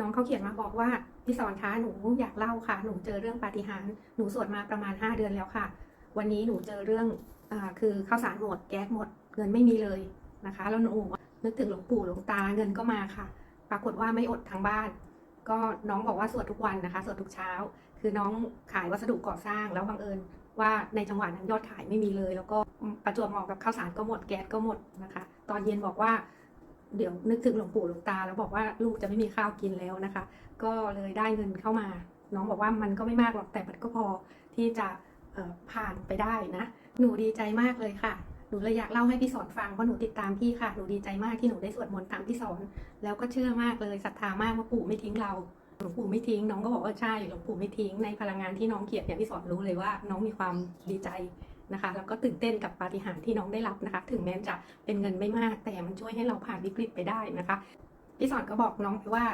น้องเขาเขียนมาบอกว่าพี่สอนคะหนูอยากเล่าค่ะ หนูเจอเรื่องปาฏิหาริย์หนูสวดมาประมาณ 5 เดือนแล้วค่ะ วันนี้หนูเจอเรื่องอคือข้าวสารหมดแก๊สหมด เงินไม่มีเลยนะคะแล้วหนูนึกถึงหลวงปู่หลวงตาเงินก็มาค่ะ ปรากฏว่าไม่อดทางบ้าน ก็น้องบอกว่าสวดทุกวันนะคะสวดทุกเช้า คือน้องขายวัสดุก่อสร้างแล้วบังเอิญว่าในจังหวัดนั้นยอดขายไม่มีเลย แล้วก็ประจวบเหมาะกับข้าวสารก็หมดแก๊สก็หมดนะคะ ตอนเย็นบอกว่า เดี๋ยวนึกถึงหลวงปู่หลวงตา แล้วบอกว่าลูกจะไม่มีข้าวกินแล้วนะคะ ก็เลยได้เงินเข้ามา น้องบอกว่ามันก็ไม่มากหรอกแต่มันก็พอที่จะผ่านไปได้นะ หนูดีใจมากเลยค่ะ หนูเลยอยากเล่าให้พี่สอนฟังเพราะหนูติดตามพี่ค่ะ หนูดีใจมากที่หนูได้สวดมนต์ตามพี่สอน แล้วก็เชื่อมากเลยศรัทธามากว่าปู่ไม่ทิ้งเรา หลวงปู่ไม่ทิ้ง น้องก็บอกว่าใช่ หลวงปู่ไม่ทิ้ง ในพลังงานที่น้องเขียนเนี่ยพี่สอนรู้เลยว่า น้องมีความดีใจ นะคะ แล้วก็ตื่นเต้นกับปาฏิหาริย์ที่น้องได้รับนะคะ ถึงแม้จะเป็นเงินไม่มาก แต่มันช่วยให้เราผ่านวิกฤตไปได้นะคะพี่สอนก็บอกน้องไปว่า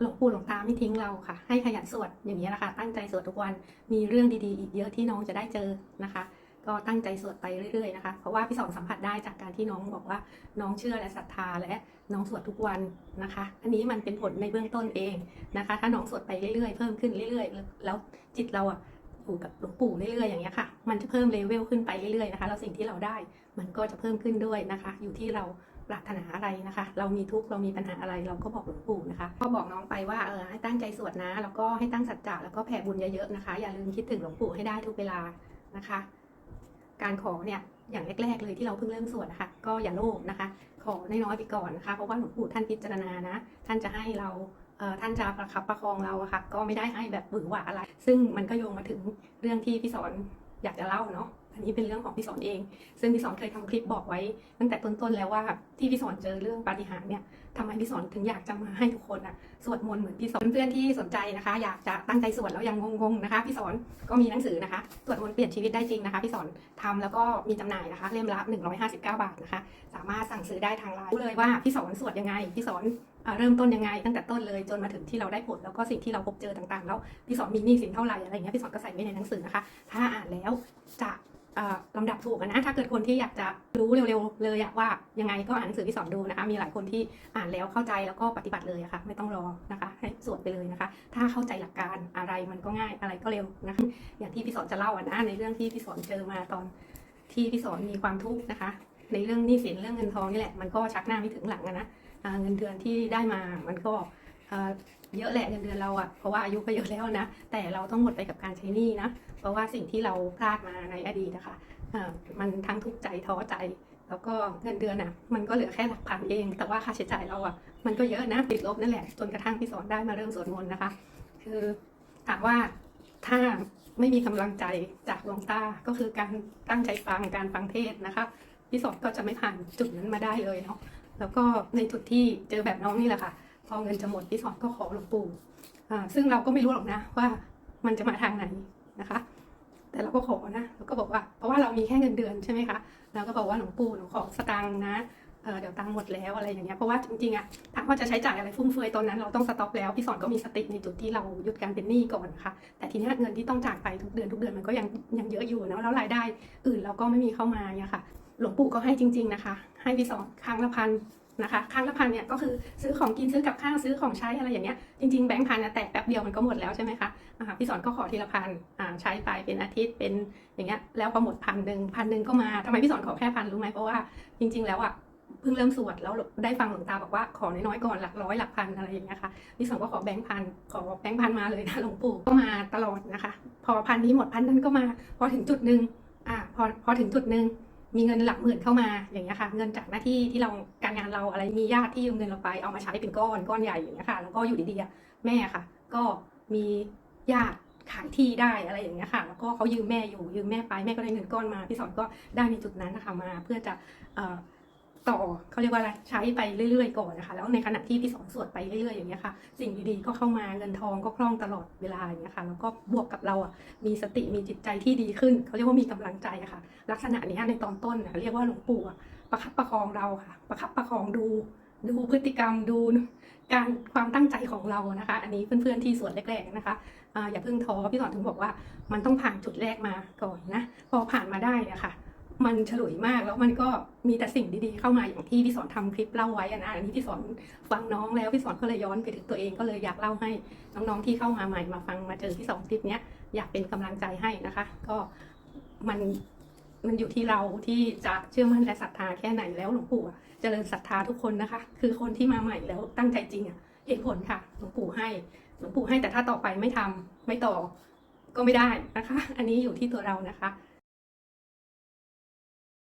หลวงปู่หลวงตาไม่ทิ้งเราค่ะ ให้ขยันสวดอย่างนี้นะคะ ตั้งใจสวดทุกวันมีเรื่องดีๆ อีกเยอะที่น้องจะได้เจอนะคะ ก็ตั้งใจสวดไปเรื่อยๆนะคะ เพราะว่าพี่สอนสัมผัสได้จากการที่น้องบอกว่าน้องเชื่อและศรัทธาและน้องสวดทุกวันนะคะ อันนี้มันเป็นผลในเบื้องต้นเองนะคะ ถ้าน้องสวดไปเรื่อยๆ เพิ่มขึ้นเรื่อยๆ แล้วจิตเราอะู่กับหลวงปู่เรื่อยๆอย่างเงี้ยค่ะ มันจะเพิ่มเลเวลขึ้นไปเรื่อยๆนะคะ แล้วสิ่งที่เราได้มันก็จะเพิ่มขึ้นด้วยนะคะ อยู่ที่เราปรารถนาอะไรนะคะ เรามีทุกข์เรามีปัญหาอะไรเราก็บอกหลวงปู่นะคะ ก็บอกน้องไปว่าเออให้ตั้งใจสวดนะ แล้วก็ให้ตั้งสัจจะแล้วก็แผ่บุญเยอะๆนะคะ อย่าลืมคิดถึงหลวงปู่ให้ได้ทุกเวลานะคะ การขอเนี่ยอย่างแรกๆเลยที่เราเพิ่งเริ่มสวดนะคะ ก็อย่าโลภนะคะ ขอน้อยๆไปก่อนนะคะ เพราะว่าหลวงปู่ท่านพิจารณานะ ท่านจะให้เรา ท่านจะประคับประคองเราอะค่ะ ก็ไม่ได้ให้แบบหวือหวาอะไร ซึ่งมันก็โยงมาถึงเรื่องที่พี่สอนอยากจะเล่าเนาะอันนี้เป็นเรื่องของพี่สอนเอง ซึ่งพี่สอนเคยทำคลิปบอกไว้ ตั้งแต่ต้นๆแล้วว่าที่พี่สอนเจอเรื่องปาฏิหาริย์เนี่ยทำไมพี่สอนถึงอยากจะมาให้ทุกคนอะสวดมนต์เหมือนพี่สอนเพื่อนๆที่สนใจนะคะ อยากจะตั้งใจสวดแล้วยังงงๆนะคะ พี่สอนก็มีหนังสือนะคะสวดมนต์เปลี่ยนชีวิตได้จริงนะคะ พี่สอนทำแล้วก็มีจำหน่ายนะคะ เล่มละ159 บาทนะคะ สามารถสั่งซื้อได้ทางไลน์รู้เลยว่าพี่สอนสวดยังไงพี่สอน เริ่มต้นยังไงตั้งแต่ต้นเลยจนมาถึงที่เราได้ผลแล้วก็สิ่งที่เราพบเจอต่างๆ แล้วพี่สอนมีหนี้สินเท่าไหร่อะไรเงี้ยพี่สอนก็ใส่ไว้ในหนังสือนะคะ ถ้าอ่านแล้วจะลำดับถูกนะถ้าเกิดคนที่อยากจะรู้เร็วๆเลยอะว่ายังไงก็อ่านหนังสือพี่สอนดูนะคะ มีหลายคนที่อ่านแล้วเข้าใจแล้วก็ปฏิบัติเลยะค่ะไม่ต้องรอนะคะ ให้สวดไปเลยนะคะ ถ้าเข้าใจหลักการอะไรมันก็ง่ายอะไรก็เร็วนะคะอย่างที่พี่สอนจะเล่าอะนะในเรื่องที่พี่สอนเจอมาตอนที่พี่สอนมีความทุกข์นะคะ ในเรื่องหนี้สินเรื่องเงินทองนี่แหละมันก็ชักหน้าไม่ถึงหลังนะเงินเดือนที่ได้มามันก็เยอะแหละเงินเดือนเราอะเพราะว่าอายุก็เยอะแล้วนะ แต่เราต้องหมดไปกับการใช้หนี้นะ เพราะว่าสิ่งที่เราพลาดมาในอดีตนะคะอ่ามันทั้งทุกข์ใจท้อใจ แล้วก็เงินเดือนอะมันก็เหลือแค่หลักพันเอง แต่ว่าค่าใช้จ่ายเราอะมันก็เยอะนะติดลบนั่นแหละจนกระทั่งพี่สอนได้มาเริ่มสวดมนต์นะคะ คือถามว่าถ้าไม่มีกำลังใจจากหลวงตาก็คือการตั้งใจฟังการฟังเทศนะคะ พี่สอนก็จะไม่ผ่านจุดนั้นมาได้เลยเนาะแล้วก็ในจุดที่เจอแบบน้องนี่แหละค่ะ พอเงินจะหมดพี่สอนก็ขอหลวงปู่อ่าซึ่งเราก็ไม่รู้หรอกนะว่ามันจะมาทางไหนนะคะ แต่เราก็ขอนะเราก็บอกว่า เพราะว่าเรามีแค่เงินเดือนใช่ไหมคะเราก็บอกว่าหลวงปู่หนูขอสตางค์นะเเดี๋ยวตังค์หมดแล้วอะไรอย่างเงี้ยเพราะว่าจริงๆอะถามว่าจะใช้จ่ายอะไรฟุ่มเฟือยตอนนั้นเราต้องสต็อกแล้วพี่สอนก็มีสติในจุดที่เราหยุดการเป็นหนี้ก่อนนะคะแต่ทีนี้เงินที่ต้องจ่ายไปทุกเดือนทุกเดือนมันก็ยังยังเยอะอยู่เนาะแล้วรายได้อื่นเราก็ไม่มีเข้ามาเนี่ยค่ะ หลวงปู่ก็ให้จริง ๆนะคะ ให้พี่สอนครั้งละพันนะคะครั้งละพันเนี่ยก็คือซื้อของกินซื้อกับข้าวซื้อของใช้อะไรอย่างเงี้ยจริงๆแบงค์พันนะแตกแป๊บเดียวมันก็หมดแล้วใช่ไหมคะอ่าพี่สอนก็ขอทีละพันใช้ไปเป็นอาทิตย์เป็นอย่างเงี้ยแล้วพอหมดพันหนึ่งพันหนึ่งก็มาทำไมพี่สอนขอแค่พันรู้ไหมเพราะว่าจริง ๆ แล้วอะเพิ่งเริ่มสวดแล้วได้ฟังหลวงตาบอกว่าขอน้อยๆก่อนหลักร้อยหลักพันอะไรอย่างเงี้ยค่ะพี่สอนก็ขอแบงค์พันขอแบงค์พันมาเลยนะหลวงปู่ก็มาตลอดนะคะ พอพันนี้หมดพันนั้นก็มา พอถึงจุดหนึ่งอ่าพอพอถึงจุดหนึ่ง มีเงินหลักหมื่นเข้ามาอย่างเงี้ยค่ะ เงินจากหน้าที่ที่เราการงานเราอะไรมีญาติที่ยืมเงินเราไปเอามาใช้เป็นก้อนก้อนใหญ่อย่างเงี้ยค่ะ แล้วก็อยู่ดีๆแม่ค่ะ ก็มีญาติขายที่ได้อะไรอย่างเงี้ยค่ะ แล้วก็เขายืมแม่อยู่ยืมแม่ไปแม่ก็ได้เงินก้อนมาพี่สอนก็ได้ในจุดนั้นนะคะมาเพื่อจะเอ่อ ต่อเขาเรียกว่าอะไรใช้ไปเรื่อยๆก่อนนะคะ แล้วในขณะที่พี่สอนสวดไปเรื่อยๆอย่างเงี้ยค่ะ สิ่งดีๆก็เข้ามาเงินทองก็คล่องตลอดเวลาอย่างเงี้ยค่ะแล้วก็บวกกับเราอะมีสติมีจิตใจที่ดีขึ้นเขาเรียกว่ามีกำลังใจค่ะ ลักษณะนี้ในตอนต้นเรียกว่าหลวงปู่ประคับประคองเราค่ะ ประคับประคองดูดูพฤติกรรมดูการความตั้งใจของเรานะคะ อันนี้เพื่อนๆที่สวนแรกๆนะคะออย่าเพิ่งท้อพี่สอนถึงบอกว่ามันต้องผ่านจุดแรกมาก่อนนะ พอผ่านมาได้อะค่ะ มันฉลุยมากแล้วมันก็มีแต่สิ่งดีๆเข้ามาอย่างที่พี่สอนทำคลิปเล่าไว้อะนะอันนี้พี่สอนฟังน้องแล้วพี่สอนก็เลยย้อนไปถึงตัวเองก็เลยอยากเล่าให้น้องๆที่เข้ามาใหม่มาฟังมาเจอพี่สอนคลิปเนี้ยอยากเป็นกำลังใจให้นะคะ ก็มันมันอยู่ที่เราที่จะเชื่อมั่นและศรัทธาแค่ไหนแล้วหลวงปู่อะเจริญศรัทธาทุกคนนะคะ คือคนที่มาใหม่แล้วตั้งใจจริงอะเห็นผลค่ะหลวงปู่ให้หลวงปู่ให้แต่ถ้าต่อไปไม่ทำไม่ต่อก็ไม่ได้นะคะ อันนี้อยู่ที่ตัวเรานะคะ